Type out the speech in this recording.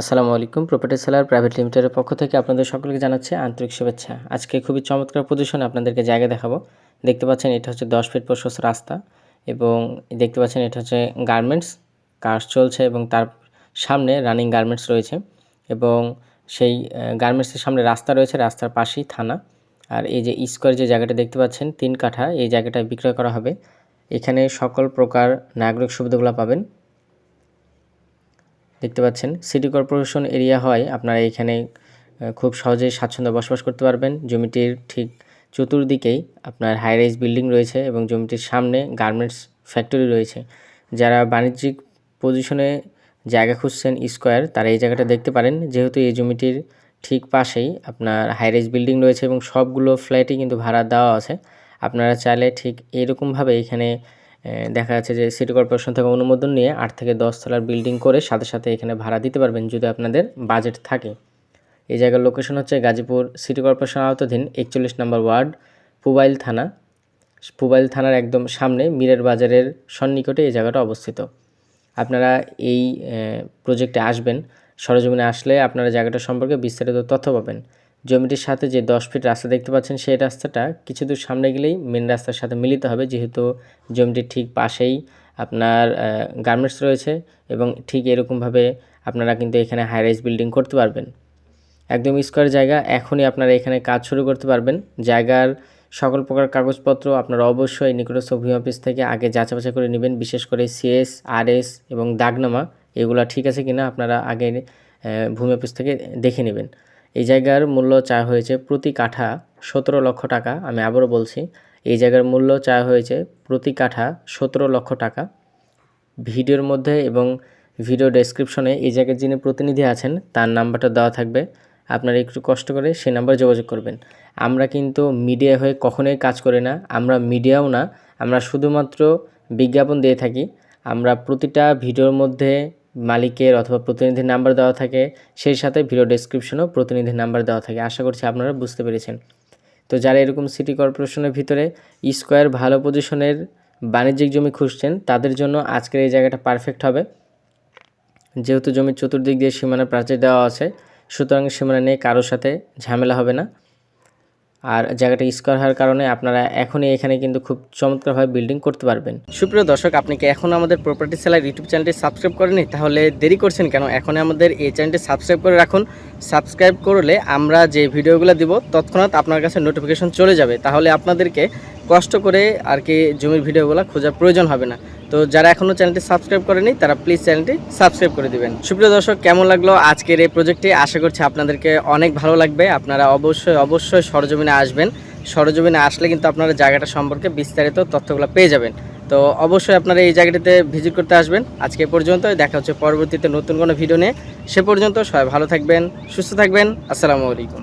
আসসালামু আলাইকুম। Property seller private লিমিটেডের পক্ষ থেকে আপনাদের সকলকে জানাচ্ছি আন্তরিক শুভেচ্ছা। আজকে খুবই চমৎকার পজিশনে আপনাদেরকে জায়গা দেখাবো। দেখতে পাচ্ছেন এটা হচ্ছে দশ ফিট প্রশস্ত রাস্তা এবং দেখতে পাচ্ছেন এটা হচ্ছে গার্মেন্টস কাজ চলছে এবং তার সামনে রানিং গার্মেন্টস রয়েছে এবং সেই গার্মেন্টসের সামনে রাস্তা রয়েছে, রাস্তার পাশেই থানা। আর এই যে স্কোয়ার যে জায়গাটা দেখতে পাচ্ছেন, তিন কাঠা, এই জায়গাটা বিক্রয় করা হবে। এখানে সকল প্রকার নাগরিক সুবিধাগুলো পাবেন। দেখতে পাচ্ছেন, সিটি কর্পোরেশন এরিয়া হয় আপনারা এখানে খুব সহজেই স্বাচ্ছন্দ্যে বসবাস করতে পারবেন। জমিটির ঠিক চতুর্দিকেই আপনার হাই রাইজ বিল্ডিং রয়েছে এবং জমিটির সামনে গার্মেন্টস ফ্যাক্টরি রয়েছে। যারা বাণিজ্যিক পজিশনে জায়গা খুঁজছেন স্কোয়ার তারা এই জায়গাটা দেখতে পারেন। যেহেতু এই জমিটির ঠিক পাশেই আপনার হাই রাইজ বিল্ডিং রয়েছে এবং সবগুলো ফ্ল্যাটই কিন্তু ভাড়া দেওয়া আছে, আপনারা চাইলে ঠিক এরকমভাবে এখানে দেখা যাচ্ছে যে সিটি কর্পোরেশন থেকে অনুমোদন নিয়ে আট থেকে দশ তলার বিল্ডিং করে সাথে সাথে এখানে ভাড়া দিতে পারবেন যদি আপনাদের বাজেট থাকে। এই জায়গার লোকেশন হচ্ছে গাজীপুর সিটি কর্পোরেশন আওতাধীন একচল্লিশ নম্বর ওয়ার্ড, পুবাইল থানা। পুবাইল থানার একদম সামনে মিরের বাজারের সন্নিকটে এই জায়গাটা অবস্থিত। আপনারা এই প্রজেক্টে আসবেন। সরজমিনে আসলে আপনারা জায়গাটা সম্পর্কে বিস্তারিত তথ্য পাবেন। জমিটির সাথে যে দশ ফিট রাস্তা দেখতে পাচ্ছেন, সেই রাস্তাটা কিছু দূর সামনে গেলেই মেন রাস্তার সাথে মিলিত হবে, যেহেতু জমিটির ঠিক পাশেই আপনার গার্মেন্টস রয়েছে এবং ঠিক এরকমভাবে আপনারা কিন্তু এখানে হাই রাইজ বিল্ডিং করতে পারবেন। একদম স্কোয়ার জায়গা, এখনই আপনারা এখানে কাজ শুরু করতে পারবেন। জায়গার সকল প্রকার কাগজপত্র আপনারা অবশ্যই নিকটস্থ ভূমি অফিস থেকে আগে যাচাই বাছাই করে নেবেন, বিশেষ করে সিএস আরএস এবং দাগনামা, এগুলো ঠিক আছে কিনা আপনারা আগে ভূমি অফিস থেকে দেখে নেবেন। এই জায়গার মূল্য চা হয়েছে প্রতি কাঠা সতেরো লক্ষ টাকা, আমি আবারও বলছি, এই জায়গার মূল্য চা হয়েছে প্রতি কাঠা সতেরো লক্ষ টাকা। ভিডিওর মধ্যে এবং ভিডিও ডেসক্রিপশনে এই জায়গায় যিনি প্রতিনিধি আছেন, তার নাম্বারটা দেওয়া থাকবে। আপনারা একটু কষ্ট করে সেই নাম্বারে যোগাযোগ করবেন। আমরা কিন্তু মিডিয়া হয়ে কখনোই কাজ করি না, আমরা মিডিয়াও না, আমরা শুধুমাত্র বিজ্ঞাপন দিয়ে থাকি। আমরা প্রতিটা ভিডিওর মধ্যে মালিকের অথবা প্রতিনিধির নাম্বার দেওয়া থাকে, সেই সাথে ভিডিও ডেসক্রিপশনেও প্রতিনিধির নাম্বার দেওয়া থাকে। আশা করছি আপনারা বুঝতে পেরেছেন। তো যারা এরকম সিটি কর্পোরেশনের ভিতরে স্কোয়ার ভালো পজিশনের বাণিজ্যিক জমি খুঁজছেন, তাদের জন্য আজকের এই জায়গাটা পারফেক্ট হবে। যেহেতু জমির চতুর্দিক দিয়ে সীমানা প্রাচীর দেওয়া আছে, সুতরাং সীমানা নিয়ে কারোর সাথে ঝামেলা হবে না। আর জায়গাটা স্কোয়ার হওয়ার কারণে আপনারা এখনই এখানে কিন্তু খুব চমৎকারভাবে বিল্ডিং করতে পারবেন। সুপ্রিয় দর্শক, আপনি কি এখন আমাদের প্রপার্টি সেলার ইউটিউব চ্যানেলটি সাবস্ক্রাইব করেনি তাহলে দেরি করছেন কেন? এখন আমাদের এই চ্যানেলটি সাবস্ক্রাইব করে রাখুন। সাবস্ক্রাইব করলে আমরা যে ভিডিওগুলো দিব, তৎক্ষণাৎ আপনার কাছে নোটিফিকেশন চলে যাবে। তাহলে আপনাদেরকে কষ্ট করে আর কি জমির ভিডিওগুলো খোঁজার প্রয়োজন হবে না। তো যারা এখনও চ্যানেলটি সাবস্ক্রাইব করেনি, তারা প্লিজ চ্যানেলটি সাবস্ক্রাইব করে দিবেন। সুপ্রিয় দর্শক, কেমন লাগল আজকের এই প্রজেক্টটি আশা করছি আপনাদেরকে অনেক ভালো লাগবে। আপনারা অবশ্যই অবশ্যই সরজমিনে আসবেন। সরজমিনে আসলে কিন্তু আপনারা জায়গাটা সম্পর্কে বিস্তারিত তথ্যগুলো পেয়ে যাবেন। তো অবশ্যই আপনারা এই জায়গাটিতে ভিজিট করতে আসবেন। আজকে পর্যন্ত দেখা হচ্ছে পরবর্তীতে নতুন কোনো ভিডিও নিয়ে। সে পর্যন্ত সবাই ভালো থাকবেন, সুস্থ থাকবেন। আসসালামু আলাইকুম।